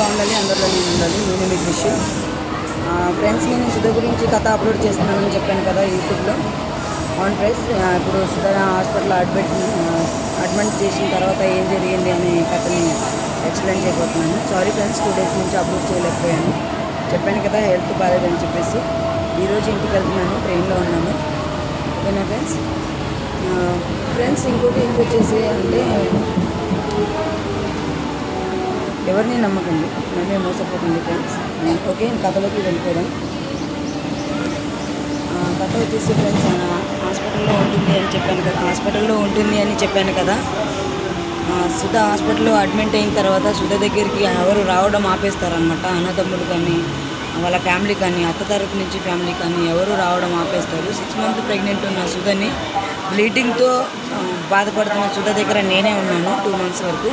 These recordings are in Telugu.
బాగుండాలి అందరిలో నేను ఉండాలి నేను మీకు విషయం ఫ్రెండ్స్ నేను సుధ గురించి కథ అప్లోడ్ చేస్తున్నానని చెప్పాను కదా యూట్యూబ్లో. ఆన్ ప్రైస్ ఇప్పుడు సుధ హాస్పిటల్ అడ్మిట్ అడ్మిట్ చేసిన తర్వాత ఏం జరిగింది అనే కథని ఎక్స్ప్లెయిన్ చేయబోతున్నాను. సారీ ఫ్రెండ్స్ టూ డేస్ నుంచి అప్లోడ్ చేయలేకపోయాను. చెప్పాను కదా హెల్త్ బాగాలేదని చెప్పేసి. ఈరోజు ఇంటికి వెళ్తున్నాను ట్రైన్లో ఉన్నాను. ఓకేనా ఫ్రెండ్స్ ఫ్రెండ్స్ ఇంకోటి ఇంకొచ్చేసి వచ్చేసి అంటే ఎవరిని నమ్మకండి నమ్మే మోసపోకండి ఫ్రెండ్స్ ఓకే కథలోకి వెళ్ళిపోదాం. కథ వచ్చేసి ఫ్రెండ్స్ హాస్పిటల్లో ఉంటుంది అని చెప్పాను కదా హాస్పిటల్లో ఉంటుంది అని చెప్పాను కదా. సుధ హాస్పిటల్లో అడ్మిట్ అయిన తర్వాత సుధ దగ్గరికి ఎవరు రావడం ఆపేస్తారనమాట అన్నదమ్ములు కానీ వాళ్ళ ఫ్యామిలీ కానీ అత్త తరపు నుంచి ఫ్యామిలీ కానీ ఎవరు రావడం ఆపేస్తారు. సిక్స్ మంత్ ప్రెగ్నెంట్ ఉన్న సుధని బ్లీడింగ్తో బాధపడుతున్న సుధ దగ్గర నేనే ఉన్నాను టూ మంత్స్ వరకు.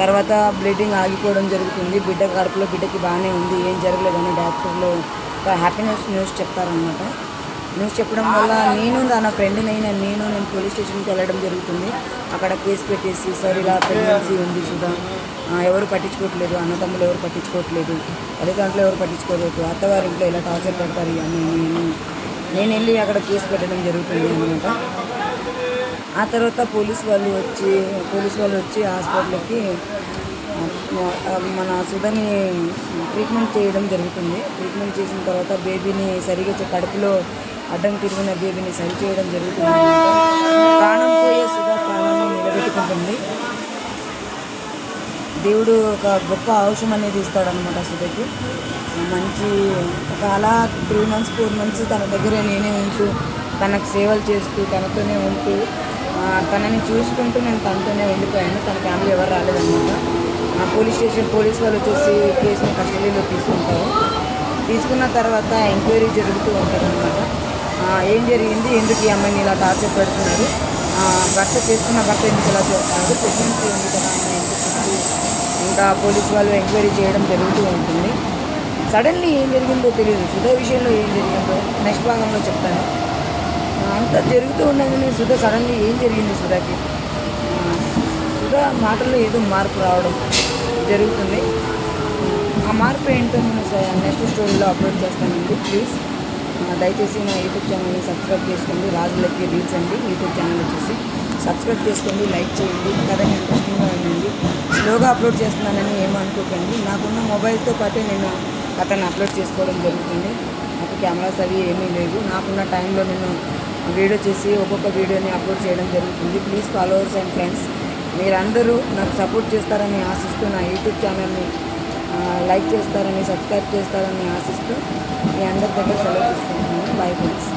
తర్వాత బ్లీడింగ్ ఆగిపోవడం జరుగుతుంది. బిడ్డ కడుపులో బిడ్డకి బాగానే ఉంది. ఏం జరగలేదని డాక్టర్లు ఒక హ్యాపీనెస్ న్యూస్ చెప్తారనమాట న్యూస్ చెప్పడం వల్ల నేను నా ఫ్రెండ్నైనా నేను నేను పోలీస్ స్టేషన్కి వెళ్ళడం జరుగుతుంది. అక్కడ కేసు పెట్టేసి సార్ ఇలా ప్రెగ్నెన్సీ ఉంది సుధా. ఎవరు పట్టించుకోవట్లేదు. అన్నదమ్ములు ఎవరు పట్టించుకోవట్లేదు. తల్లిదండ్రులు ఎవరు పట్టించుకోలేదు. అత్తవారి ఇంట్లో ఇలా టార్చర్ పెడతారు అని నేను నేను వెళ్ళి అక్కడ కేసు పెట్టడం జరుగుతుంది అనమాట ఆ తర్వాత పోలీస్ వాళ్ళు వచ్చి పోలీస్ వాళ్ళు వచ్చి హాస్పిటల్కి మన సుధని ట్రీట్మెంట్ చేయడం జరుగుతుంది. ట్రీట్మెంట్ చేసిన తర్వాత బేబీని సరిగా కడుపులో అడ్డం తిరిగిన బేబీని సరి చేయడం జరుగుతుంది ప్రాణం పోయే సుధ ప్రాణాన్ని నిలబెట్టుకుంటుంది. దేవుడు ఒక గొప్ప ఔషధం అనేది ఇస్తాడనమాట సుధకి. మంచి ఒక అలా త్రీ మంత్స్ ఫోర్ మంత్స్ తన దగ్గర నేనే ఉంటూ తనకు సేవలు చేస్తూ తనతోనే ఉంటూ తనని చూసుకుంటూ నేను తనతోనే వెళ్ళిపోయాను తన ఫ్యామిలీ ఎవరు రాలేదన్నమాట. ఆ, పోలీస్ స్టేషన్ పోలీస్ వాళ్ళు వచ్చేసి కేసుని కస్టడీలో తీసుకుంటారు. తీసుకున్న తర్వాత ఎంక్వైరీ జరుగుతూ ఉంటుందన్నమాట. ఏం జరిగింది? ఎందుకు ఈ అమ్మాయిని ఇలా టార్చర్ పెడుతున్నారు? భర్త చేసుకున్న భర్త ఎందుకు ఇలా చేస్తున్నారు? ప్రెగ్నెన్సీ ఉంది కదా అమ్మాయి ఎందుకు ఇంకా పోలీస్ వాళ్ళు ఎంక్వైరీ చేయడం జరుగుతూ ఉంటుంది. సడన్లీ ఏం జరిగిందో తెలియదు సుధా విషయంలో ఏం జరిగిందో నెక్స్ట్ భాగంలో చెప్తాను. అంతా జరుగుతూ ఉండగానే సుధా సడన్లీ ఏం జరిగింది సుధాకి? సుధా మాటల్లో ఏదో మార్పు రావడం జరుగుతుంది. ఆ మార్పు ఏంటో నేను నెక్స్ట్ స్టోరీలో అప్లోడ్ చేస్తానండి ప్లీజ్. దయచేసి నా యూట్యూబ్ ఛానల్ని సబ్స్క్రైబ్ చేసుకోండి రాజులకి రీల్స్ అండి యూట్యూబ్ ఛానల్ వచ్చేసి. సబ్స్క్రైబ్ చేసుకోండి లైక్ చేయండి కథని ఇంట్రెస్టింగ్గా ఉండండి. స్లోగా అప్లోడ్ చేస్తున్నానని ఏమనుకోకండి నాకున్న మొబైల్తో పాటే నేను కథను అప్లోడ్ చేసుకోవడం జరుగుతుంది. నాకు కెమెరాస్ అవి ఏమీ లేవు. నాకున్న టైంలో నేను వీడియో చేసి ఒక్కొక్క వీడియోని అప్లోడ్ చేయడం జరుగుతుంది. ప్లీజ్ ఫాలోవర్స్ అండ్ ఫ్రెండ్స్ మీరందరూ నాకు సపోర్ట్ చేస్తారని ఆశిస్తూ నా యూట్యూబ్ ఛానల్ని లైక్ చేస్తారని సబ్స్క్రైబ్ చేస్తారని ఆశిస్తూ మీ అందరి దగ్గర సెలవు తీసుకుంటున్నాను. Bye friends